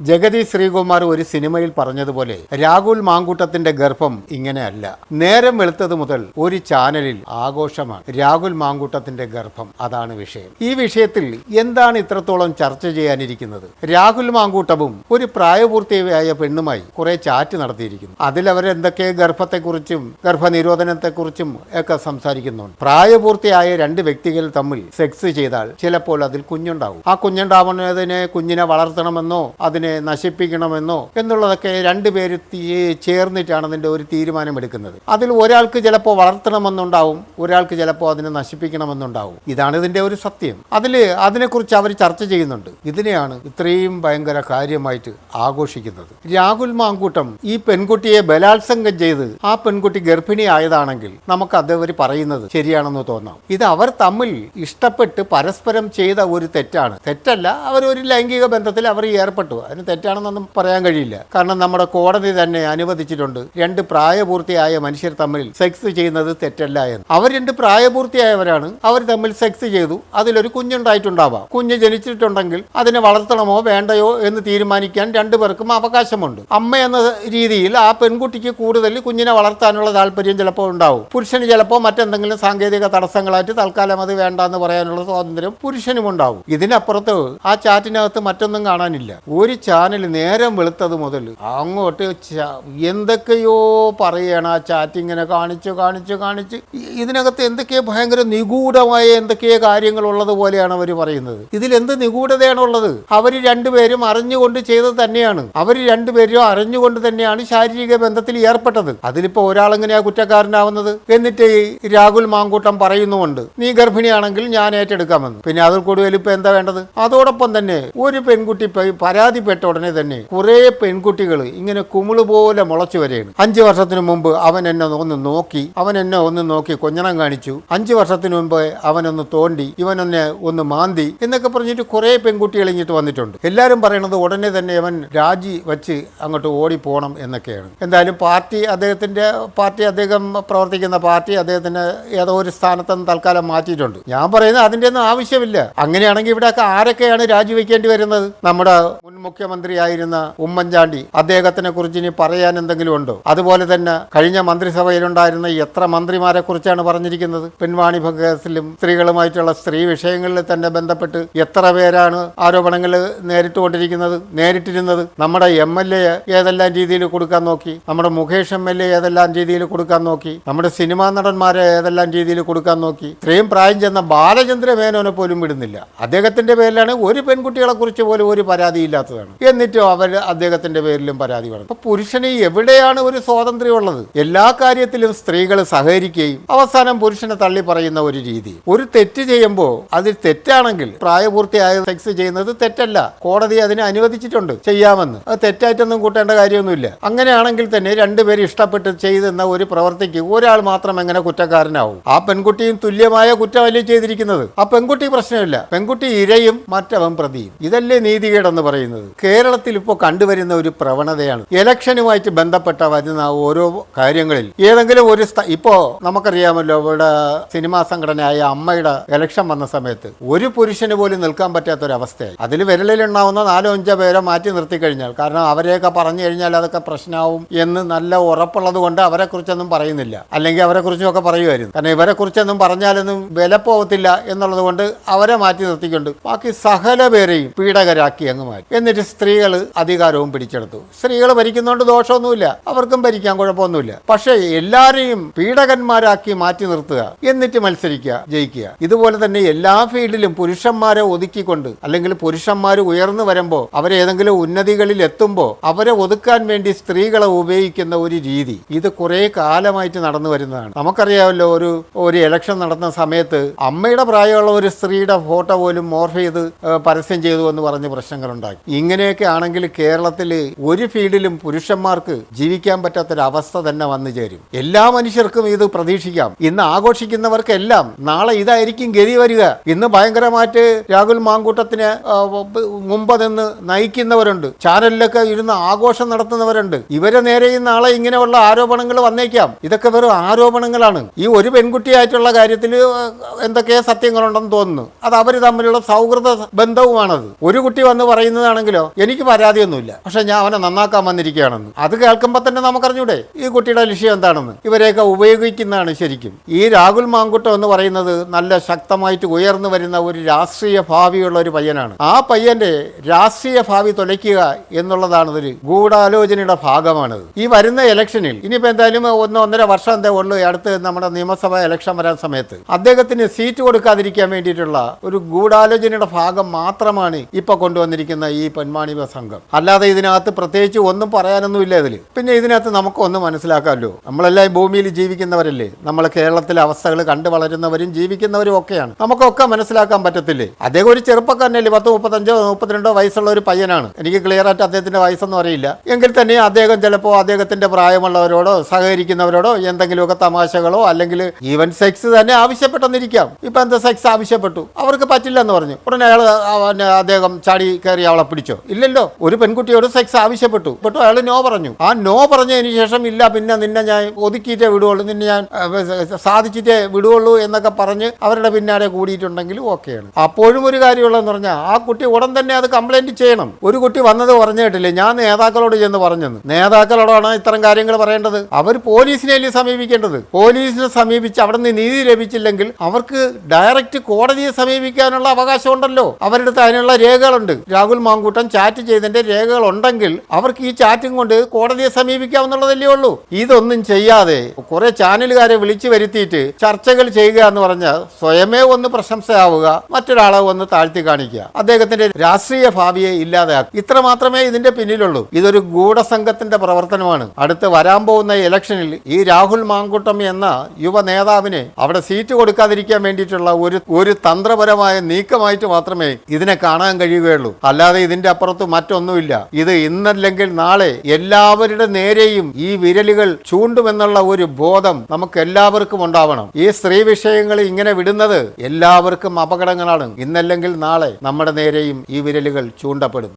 ജഗതി ശ്രീകുമാർ ഒരു സിനിമയിൽ പറഞ്ഞതുപോലെ രാഹുൽ മാങ്കൂട്ടത്തിന്റെ ഗർഭം ഇങ്ങനെയല്ല. നേരം വെളുത്തത് മുതൽ ഒരു ചാനലിൽ ആഘോഷമാണ് രാഹുൽ മാങ്കൂട്ടത്തിന്റെ ഗർഭം. അതാണ് വിഷയം. ഈ വിഷയത്തിൽ എന്താണ് ഇത്രത്തോളം ചർച്ച ചെയ്യാനിരിക്കുന്നത്? രാഹുൽ മാങ്കൂട്ടവും ഒരു പ്രായപൂർത്തിയായ പെണ്ണുമായി കുറെ ചാറ്റ് നടത്തിയിരിക്കുന്നു. അതിൽ അവരെന്തൊക്കെ ഗർഭത്തെക്കുറിച്ചും ഗർഭനിരോധനത്തെക്കുറിച്ചും ഒക്കെ സംസാരിക്കുന്നുണ്ട്. പ്രായപൂർത്തിയായ രണ്ട് വ്യക്തികൾ തമ്മിൽ സെക്സ് ചെയ്താൽ ചിലപ്പോൾ അതിൽ കുഞ്ഞുണ്ടാവും. ആ കുഞ്ഞുണ്ടാവുന്നതിനെ കുഞ്ഞിനെ വളർത്തണമെന്നോ അതിനെ നശിപ്പിക്കണമെന്നോ എന്നുള്ളതൊക്കെ രണ്ടുപേര് ചേർന്നിട്ടാണ് അതിന്റെ ഒരു തീരുമാനമെടുക്കുന്നത്. അതിൽ ഒരാൾക്ക് ചിലപ്പോൾ വളർത്തണമെന്നുണ്ടാവും ഒരാൾക്ക് ചിലപ്പോൾ അതിനെ നശിപ്പിക്കണമെന്നുണ്ടാവും. ഇതാണ് ഇതിന്റെ ഒരു സത്യം. അതിൽ അതിനെക്കുറിച്ച് അവർ ചർച്ച ചെയ്യുന്നുണ്ട്. ഇതിനെയാണ് ഇത്രയും ഭയങ്കര കാര്യമായിട്ട് ആഘോഷിക്കുന്നത്. രാഹുൽ മാങ്കൂട്ടം ഈ പെൺകുട്ടിയെ ബലാത്സംഗം ചെയ്ത് ആ പെൺകുട്ടി ഗർഭിണിയായതാണെങ്കിൽ നമുക്ക് അവർ പറയുന്നത് ശരിയാണെന്ന് തോന്നാം. ഇത് അവർ തമ്മിൽ ഇഷ്ടപ്പെട്ട് പരസ്പരം ചെയ്ത ഒരു തെറ്റാണ്. തെറ്റല്ല അവർ ഒരു ലൈംഗിക ബന്ധത്തിൽ അവർ ഏർപ്പെട്ടു. അതിന് തെറ്റാണെന്നൊന്നും പറയാൻ കഴിയില്ല. കാരണം നമ്മുടെ കോടതി തന്നെ അനുവദിച്ചിട്ടുണ്ട്. രണ്ട് പ്രായപൂർത്തിയായ മനുഷ്യർ തമ്മിൽ സെക്സ് ചെയ്യുന്നത് തെറ്റല്ല എന്ന്. അവർ രണ്ട് പ്രായപൂർത്തിയായവരാണ്. അവർ തമ്മിൽ സെക്സ് ചെയ്തു. അതിലൊരു കുഞ്ഞുണ്ടായിട്ടുണ്ടാവാം. കുഞ്ഞ് ജനിച്ചിട്ടുണ്ടെങ്കിൽ അതിനെ വളർത്തണമോ വേണ്ടയോ എന്ന് തീരുമാനിക്കാൻ രണ്ടുപേർക്കും അവകാശമുണ്ട്. അമ്മ എന്ന രീതിയിൽ ആ പെൺകുട്ടിക്ക് കൂടുതൽ കുഞ്ഞിനെ വളർത്താനുള്ള താല്പര്യം ചിലപ്പോൾ ഉണ്ടാവും. പുരുഷന് ചിലപ്പോൾ മറ്റെന്തെങ്കിലും സാങ്കേതിക തടസ്സങ്ങളായിട്ട് തൽക്കാലം അത് വേണ്ട എന്ന് പറയാനുള്ള സ്വാതന്ത്ര്യം പുരുഷനും ഉണ്ടാവും. ഇതിനപ്പുറത്ത് ആ ചാറ്റിനകത്ത് മറ്റൊന്നും കാണാനില്ല. ഒരു ചാനൽ നേരം വെളുത്തത് മുതൽ അങ്ങോട്ട് എന്തൊക്കെയോ പറയണ ആ ചാറ്റ് ഇങ്ങനെ കാണിച്ച് കാണിച്ച് കാണിച്ച് ഇതിനകത്ത് എന്തൊക്കെയോ ഭയങ്കര നിഗൂഢമായ എന്തൊക്കെയോ കാര്യങ്ങൾ ഉള്ളത് പോലെയാണ് അവർ പറയുന്നത്? ഇതിൽ എന്ത് നിഗൂഢതയാണുള്ളത് അവർ രണ്ടുപേരും അറിഞ്ഞുകൊണ്ട് ചെയ്തത് തന്നെയാണ്. അവർ രണ്ടുപേരും അറിഞ്ഞുകൊണ്ട് തന്നെയാണ് ശാരീരിക ബന്ധത്തിൽ ഏർപ്പെട്ടത്. അതിലിപ്പോ ഒരാളെങ്ങനെയാ കുറ്റക്കാരനാവുന്നത്? എന്നിട്ട് രാഹുൽ മാങ്കൂട്ടം പറയുന്നുമുണ്ട്. നീ ഗർഭിണിയാണെങ്കിൽ ഞാൻ ഏറ്റെടുക്കാമെന്ന്. പിന്നെ അതിൽ കൂടുതൽ ഇപ്പൊ എന്താ വേണ്ടത്? അതോടൊപ്പം തന്നെ ഒരു പെൺകുട്ടി പരാതിപ്പെട്ട ഉടനെ തന്നെ കുറെ പെൺകുട്ടികൾ ഇങ്ങനെ കുമിൾ പോലെ മുളച്ചു വരെയാണ്. അഞ്ചു വർഷത്തിന് മുമ്പ് അവൻ എന്നെ ഒന്ന് നോക്കി അവൻ എന്നെ ഒന്ന് നോക്കി കൊഞ്ഞണം കാണിച്ചു. അഞ്ചു വർഷത്തിന് മുമ്പ് അവനൊന്ന് തോണ്ടി ഇവനൊന്ന് ഒന്ന് മാന്തി എന്നൊക്കെ പറഞ്ഞിട്ട് കുറേ പെൺകുട്ടികൾ ഇങ്ങോട്ട് വന്നിട്ടുണ്ട്. എല്ലാവരും പറയണത് ഉടനെ തന്നെ അവൻ രാജി വച്ച് അങ്ങോട്ട് ഓടി പോകണം എന്നൊക്കെയാണ്. എന്തായാലും പാർട്ടി അദ്ദേഹത്തിന്റെ പാർട്ടി അദ്ദേഹം പ്രവർത്തിക്കുന്ന പാർട്ടി അദ്ദേഹത്തിന് ഏതോ ഒരു സ്ഥാനത്തുനിന്ന് തൽക്കാലം മാറ്റിയിട്ടുണ്ട്. ഞാൻ പറയുന്നത് അതിന്റെ ഒന്നും ആവശ്യമില്ല. അങ്ങനെയാണെങ്കിൽ ഇവിടെ ആരൊക്കെയാണ് രാജിവെക്കേണ്ടി വരുന്നത്? നമ്മുടെ മുൻ മുഖ്യമന്ത്രിയായിരുന്ന ഉമ്മൻചാണ്ടി അദ്ദേഹത്തിനെ കുറിച്ച് ഇനി പറയാൻ എന്തെങ്കിലും ഉണ്ടോ? അതുപോലെ തന്നെ കഴിഞ്ഞ മന്ത്രിസഭയിലുണ്ടായിരുന്ന എത്ര മന്ത്രിമാരെ പറഞ്ഞിരിക്കുന്നത്? പെൺവാണി കേസിലും സ്ത്രീകളുമായിട്ടുള്ള സ്ത്രീ വിഷയങ്ങളിൽ തന്നെ ബന്ധപ്പെട്ട് എത്ര പേരാണ് ആരോപണങ്ങൾ നേരിട്ടുകൊണ്ടിരിക്കുന്നത് നേരിട്ടിരുന്നത്? നമ്മുടെ എം എൽ എ ഏതെല്ലാം രീതിയിൽ കൊടുക്കാൻ നോക്കി? നമ്മുടെ മുകേഷ് എം എൽ എ ഏതെല്ലാം രീതിയിൽ കൊടുക്കാൻ നോക്കി? നമ്മുടെ സിനിമാ നടന്മാരെ ഏതെല്ലാം രീതിയിൽ കൊടുക്കാൻ നോക്കി? ഇത്രയും പ്രായം ചെന്ന ബാലചന്ദ്ര മേനോനെ പോലും വിടുന്നില്ല. അദ്ദേഹത്തിന്റെ പേരിലാണ് ഒരു പെൺകുട്ടികളെ കുറിച്ച് പോലും ഒരു പരാതി ഇല്ലാത്തതാണ്. എന്നിട്ടും അവർ അദ്ദേഹത്തിന്റെ പേരിലും പരാതി പറഞ്ഞു. അപ്പൊ പുരുഷന് എവിടെയാണ് ഒരു സ്വാതന്ത്ര്യം ഉള്ളത് എല്ലാ കാര്യത്തിലും സ്ത്രീകൾ സഹകരിക്കുകയും അവസാനം പുരുഷനെ തള്ളി പറയുന്ന ഒരു രീതി. ഒരു തെറ്റ് ചെയ്യുമ്പോൾ അതിൽ തെറ്റാണെങ്കിൽ പ്രായപൂർത്തിയായ സെക്സ് ചെയ്യുന്നത് തെറ്റല്ല. കോടതി അതിനെ അനുവദിച്ചിട്ടുണ്ട് ചെയ്യാമെന്ന്. അത് തെറ്റായിട്ടൊന്നും കൂട്ടേണ്ട കാര്യമൊന്നുമില്ല. അങ്ങനെയാണെങ്കിൽ തന്നെ രണ്ടുപേരും ഇഷ്ടപ്പെട്ട് ചെയ്തെന്ന ഒരു പ്രവർത്തിക്ക് ഒരാൾ മാത്രം എങ്ങനെ കുറ്റക്കാരനാവും? ആ പെൺകുട്ടിയും തുല്യമായ കുറ്റമല്ലേ ചെയ്തിരിക്കുന്നത്? ആ പെൺകുട്ടി പ്രശ്നമില്ല. പെൺകുട്ടി ഇരയും മറ്റവൻ പ്രതിയും. ഇതല്ലേ നീതികേടെന്ന് പറയുന്നത്. കേരളത്തിൽ ഇപ്പോൾ കണ്ടുവരുന്ന ഒരു പ്രവണതയാണ് ഇലക്ഷനുമായിട്ട് ബന്ധപ്പെട്ട വരുന്ന ഓരോ കാര്യങ്ങളിൽ. ഏതെങ്കിലും ഒരു ഇപ്പോൾ ഇപ്പോ നമുക്കറിയാമല്ലോ ഇവിടെ സിനിമാ സംഘടനയായ അമ്മയുടെ ഇലക്ഷൻ വന്ന സമയത്ത് ഒരു പുരുഷന് പോലും നിൽക്കാൻ പറ്റാത്ത ഒരു അവസ്ഥയായി അതിൽ വിരലിലുണ്ടാവുന്ന നാലോ അഞ്ചോ പേരെ മാറ്റി നിർത്തി കഴിഞ്ഞാൽ കാരണം അവരെയൊക്കെ പറഞ്ഞു കഴിഞ്ഞാൽ അതൊക്കെ പ്രശ്നമാവും എന്ന് നല്ല ഉറപ്പുള്ളത് കൊണ്ട് അവരെ കുറിച്ചൊന്നും പറയുന്നില്ല. അല്ലെങ്കിൽ അവരെ കുറിച്ചൊക്കെ പറയുമായിരുന്നു. കാരണം ഇവരെ കുറിച്ചൊന്നും പറഞ്ഞാലൊന്നും വില പോകത്തില്ല എന്നുള്ളത് കൊണ്ട് അവരെ മാറ്റി നിർത്തിക്കൊണ്ട് ബാക്കി സകല പേരെയും പീഡകരാക്കി അങ്ങ് മാറ്റി. എന്നിട്ട് സ്ത്രീകൾ അധികാരവും പിടിച്ചെടുത്തു. സ്ത്രീകൾ ഭരിക്കുന്നതുകൊണ്ട് ദോഷമൊന്നുമില്ല. അവർക്കും ഭരിക്കാൻ കുഴപ്പമൊന്നുമില്ല. പക്ഷേ എല്ലാരെയും പീഡകന്മാരാക്കി മാറ്റി നിർത്തുക എന്നിട്ട് മത്സരിക്കുക ജയിക്കുക. ഇതുപോലെ തന്നെ എല്ലാ ഫീൽഡിലും പുരുഷന്മാരെ ഒതുക്കിക്കൊണ്ട് അല്ലെങ്കിൽ പുരുഷന്മാർ ഉയർന്നു വരുമ്പോൾ അവരേതെങ്കിലും ഉന്നതികളിൽ എത്തുമ്പോൾ അവരെ ഒതുക്കാൻ വേണ്ടി സ്ത്രീകളെ ഉപയോഗിക്കുന്ന ഒരു രീതി. ഇത് കുറെ കാലമായിട്ട് നടന്നു വരുന്നതാണ്. നമുക്കറിയാമല്ലോ ഒരു ഒരു ഇലക്ഷൻ നടന്ന സമയത്ത് അമ്മയുടെ പ്രായമുള്ള ഒരു സ്ത്രീയുടെ ഫോട്ടോ പോലും മോർഫ് ചെയ്ത് പരസ്യം ചെയ്തു എന്ന് പറഞ്ഞ് പ്രശ്നങ്ങളുണ്ടായി. ഇങ്ങനെയൊക്കെ ആണെങ്കിൽ കേരളത്തിൽ ഒരു ഫീൽഡിലും പുരുഷന്മാർക്ക് ജീവിക്കാൻ പറ്റാത്തൊരവസ്ഥ തന്നെ വന്നു ചേരും. എല്ലാ മനുഷ്യർക്കും ഇത് പ്രതീക്ഷിക്കാം. ഇന്ന് ആഘോഷിക്കുന്നവർക്കെല്ലാം നാളെ ഇതായിരിക്കും ഗതി വരിക. ഇന്ന് ഭയങ്കരമായിട്ട് രാഹുൽ മാങ്കൂട്ടത്തിന് മുമ്പ് നിന്ന് നയിക്കുന്നവരുണ്ട്. ചാനലിലൊക്കെ ഇരുന്ന് ആഘോഷം നടത്തുന്നവരുണ്ട്. ഇവരെ നേരെയും നാളെ ഇങ്ങനെയുള്ള ആരോപണങ്ങൾ വന്നേക്കാം. ഇതൊക്കെ വെറും ആരോപണങ്ങളാണ്. ഈ ഒരു പെൺകുട്ടിയായിട്ടുള്ള കാര്യത്തിൽ എന്തൊക്കെ സത്യങ്ങളുണ്ടെന്ന് തോന്നുന്നു. അത് അവർ തമ്മിലുള്ള സൗഹൃദ ബന്ധവുമാണത്. ഒരു കുട്ടി വന്ന് പറയുന്നതാണെങ്കിലോ എനിക്ക് പരാതിയൊന്നുമില്ല. പക്ഷെ ഞാൻ അവനെ നന്നാക്കാൻ വന്നിരിക്കുകയാണെന്ന്. അത് കേൾക്കുമ്പോൾ തന്നെ നമുക്കറിഞ്ഞൂടെ ഈ കുട്ടിയുടെ ലക്ഷ്യം എന്താണെന്ന്. ഇവരെയൊക്കെ ഉപയോഗിക്കുന്നതാണ് ശരിക്കും ഈ രാഹുൽ മാങ്കുട്ടം എന്ന് പറയുന്നത് നല്ല ശക്തമായിട്ട് ഉയർന്നു വരുന്ന ഒരു രാഷ്ട്രീയ ഭാവിയുള്ള ഒരു പയ്യനാണ്. ആ പയ്യന്റെ രാഷ്ട്രീയ ഭാവി തുലയ്ക്കുക എന്നുള്ളതാണ് ഒരു ഗൂഢാലോചനയുടെ ഭാഗമാണിത്. ഈ വരുന്ന ഇലക്ഷനിൽ ഇനിയിപ്പോ എന്തായാലും ഒന്ന് ഒന്നര വർഷം എന്തേ ഉള്ളൂ അടുത്ത് നമ്മുടെ നിയമസഭാ ഇലക്ഷൻ വരാൻ സമയത്ത്. അദ്ദേഹത്തിന് സീറ്റ് കൊടുക്കാതിരിക്കാൻ വേണ്ടിയിട്ടുള്ള ഒരു ഗൂഢാലോചനയുടെ ഭാഗം മാത്രമാണ് ഇപ്പൊ കൊണ്ടുവന്നിരിക്കുന്ന ഈ പെൺമാണിവ സംഘം. അല്ലാതെ ഇതിനകത്ത് പ്രത്യേകിച്ച് ഒന്നും പറയാനൊന്നുമില്ല ഇതിൽ പിന്നെ ഇതിനകത്ത് നമുക്കൊന്ന് മനസ്സിലാക്കാമല്ലോ. നമ്മളെല്ലാം ഭൂമിയിൽ ജീവിക്കുന്നവരല്ലേ? നമ്മൾ കേരളത്തിലെ അവസ്ഥകൾ കണ്ടു വളരുന്നവരും ജീവിക്കുന്നവരും ഒക്കെയാണ്. നമുക്കൊക്കെ മനസ്സിലാക്കാൻ പറ്റത്തില്ലേ? അദ്ദേഹം ഒരു ചെറുപ്പക്കാരനല്ലേ പത്ത് മുപ്പത്തഞ്ചോ മുപ്പത്തിരണ്ടോ വയസ്സുള്ള ഒരു പയ്യനാണ്. എനിക്ക് ക്ലിയർ ആയിട്ട് അദ്ദേഹത്തിന്റെ വയസ്സൊന്നും അറിയില്ല. എങ്കിൽ തന്നെ അദ്ദേഹം ചിലപ്പോൾ അദ്ദേഹത്തിന്റെ പ്രായമുള്ളവരോടോ സഹകരിക്കുന്നവരോടോ എന്തെങ്കിലുമൊക്കെ തമാശകളോ അല്ലെങ്കിൽ ഈവൻ സെക്സ് തന്നെ ആവശ്യപ്പെട്ടെന്നിരിക്കാം. ഇപ്പൊ എന്താ സെക്സ് ആവശ്യപ്പെട്ടു? അവർക്ക് പറ്റില്ല എന്ന് പറഞ്ഞു. ഉടനെ അയാൾ അദ്ദേഹം ചാടി കയറി അവളെ പിടിച്ചോ? ഇല്ലല്ലോ. ഒരു പെൺകുട്ടിയോട് സെക്സ് ആവശ്യപ്പെട്ടു. പെട്ടു അയാൾ നോ പറഞ്ഞു. ആ നോ പറഞ്ഞതിന് ശേഷം ഇല്ല പിന്നെ നിന്നെ ഞാൻ ഒതുക്കിയിട്ടേ വിടുകയുള്ളൂ നിന്നെ ഞാൻ സാധിച്ചിട്ടേ വിടുകയുള്ളൂ എന്നൊക്കെ പറഞ്ഞ് അവരുടെ പിന്നാലെ കൂടിയിട്ടുണ്ടെങ്കിലും ഓക്കെയാണ്. അപ്പോഴും ഒരു കാര്യമുള്ളതെന്ന് പറഞ്ഞാൽ ആ കുട്ടി ഉടൻ തന്നെ അത് കംപ്ലൈന്റ് ചെയ്യണം. ഒരു കുട്ടി വന്നത് പറഞ്ഞു കേട്ടില്ലേ? ഞാൻ നേതാക്കളോട് ചെന്ന് പറഞ്ഞെന്ന്. നേതാക്കളോടാണ് ഇത്തരം കാര്യങ്ങൾ പറയേണ്ടത്. അവർ പോലീസിനെയല്ലേ സമീപിക്കേണ്ടത്? പോലീസിനെ സമീപിച്ച് അവിടെ നിന്ന് നീതി ലഭിച്ചില്ലെങ്കിൽ അവർക്ക് ഡയറക്റ്റ് കോടതിയെ സമീപിക്കാനുള്ള അവകാശമുണ്ടല്ലോ. അവരുടെ അടുത്ത് അതിനുള്ള രേഖകളുണ്ട്. രാഹുൽ മാങ്കൂട്ടൻ ചാറ്റ് ചെയ്തതിന്റെ രേഖകൾ ഉണ്ടെങ്കിൽ അവർക്ക് ഈ ചാറ്റും കൊണ്ട് കോടതിയെ സമീപിക്കാവുന്നുള്ളതല്ലേ ഉള്ളൂ. ഇതൊന്നും ചെയ്യാതെ കുറെ ചാനലുകാരെ വിളിച്ചു വരുത്തിയിട്ട് ചർച്ചകൾ ചെയ്യുക എന്ന് പറഞ്ഞാൽ സ്വയമേ ഒന്ന് പ്രശംസയാവുക മറ്റൊരാളെ ഒന്ന് താഴ്ത്തി കാണിക്കുക. അദ്ദേഹത്തിന്റെ രാഷ്ട്രീയ ഭാവിയെ ഇല്ലാതെയാക്കുക ഇത്ര മാത്രമേ ഇതിന്റെ പിന്നിലുള്ളൂ. ഇതൊരു ഗൂഢസംഘത്തിന്റെ പ്രവർത്തനമാണ്. അടുത്ത് വരാൻ പോകുന്ന ഇലക്ഷനിൽ ഈ രാഹുൽ മാങ്കുട്ടം എന്ന യുവ നേതാവിന് അവിടെ സീറ്റ് കൊടുക്കാതിരിക്കാൻ വേണ്ടിയിട്ടുള്ള ഒരു ഒരു തന്ത്രപരമായ നീക്കമായിട്ട് മാത്രമേ ഇതിനെ കാണാൻ കഴിയുകയുള്ളൂ. അല്ലാതെ ഇതിന്റെ അപ്പുറത്ത് മറ്റൊന്നുമില്ല. ഇത് ഇന്നല്ലെങ്കിൽ നാളെ എല്ലാവരുടെ നേരെയും ഈ വിരലുകൾ ചൂണ്ടുമെന്നുള്ള ഒരു ബോധം നമുക്ക് എല്ലാവർക്കും ഉണ്ടാവണം. ഈ സ്ത്രീ വിഷയങ്ങൾ ഇങ്ങനെ വിടുന്നത് എല്ലാവർക്കും അപകടങ്ങളാണ്. ഇന്നല്ലെങ്കിൽ നാളെ നമ്മുടെ നേരെയും ഈ വിരലുകൾ ചൂണ്ടപ്പെടും.